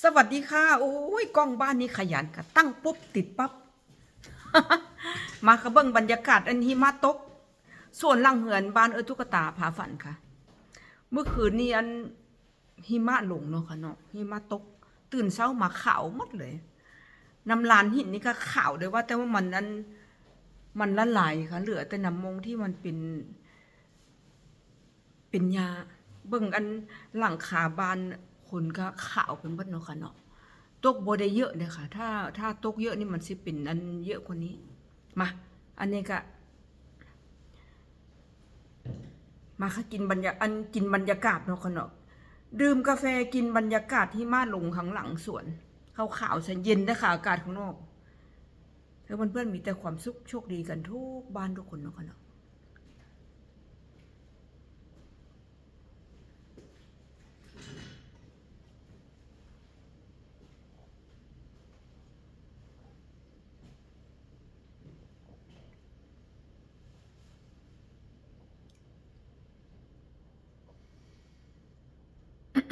สวัสดีค่ะ โอ้ยกล้องบ้านนี้ขยันค่ะตั้งปุ๊บติดปั๊บมากระเบื้งบรรยากาศอันหิมะตก ส่วนหลังเหือนบ้านเออตุ๊กตาผาฝันค่ะ เมื่อคืนนี้อันหิมะหลงเนาะค่ะเนาะหิมะตก ตื่นเช้ามาขาวหมดเลยน้ำลานหินนี่ก็ขาวเลยว่าแต่ว่ามันนั้นมันละลายค่ะ เหลือแต่น้ำมงที่มันเป็นเป็นยาเบิ่งอันหลังคาบาน คนก็ข่าวเป็นบัดเนาะค่ะเนาะตกบ่ได้เยอะเด้อค่ะ ถ้าถ้าตกเยอะนี่มันสิเป็นอันเยอะกว่านี้มาอันนี้ก็มาค่ะกินบรรยาอันกินบรรยากาศเนาะค่ะเนาะดื่มกาแฟกินบรรยากาศที่มาลงข้างหลังสวนขาวๆซะเย็นนะคะอากาศข้างนอกแล้วเพื่อนๆมีแต่ความสุขโชคดีกันทุกบ้านทุกคนเนาะค่ะเนาะ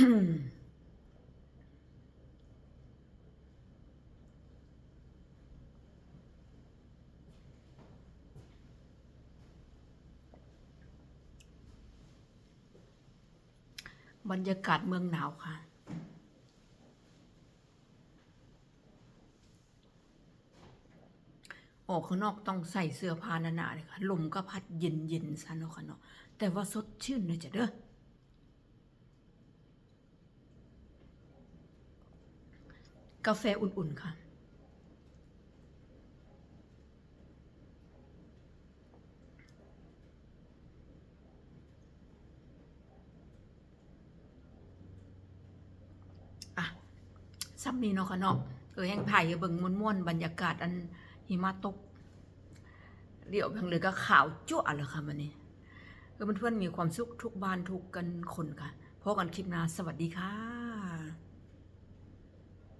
บรรยากาศเมืองหนาวค่ะ ออกข้างนอกต้องใส่เสื้อผ้าหนาๆเลยค่ะ ลมก็พัดเย็นๆซะเนาะค่ะเนาะ แต่ว่าสดชื่นเลยจ้ะเด้อ กาแฟอุ่นๆ ค่ะ อะซ้ำนี้เนาะค่ะเนาะเออแห่งไผ่เบิ่งม่วนๆ บรรยากาศอันหิมะตก เดี๋ยวเพียงเลยก็ขาวจั่วเลยค่ะมันนี้เออเพื่อนๆมีความสุขทุกบ้านทุกกันคนค่ะพบกันคลิปหน้าสวัสดีค่ะ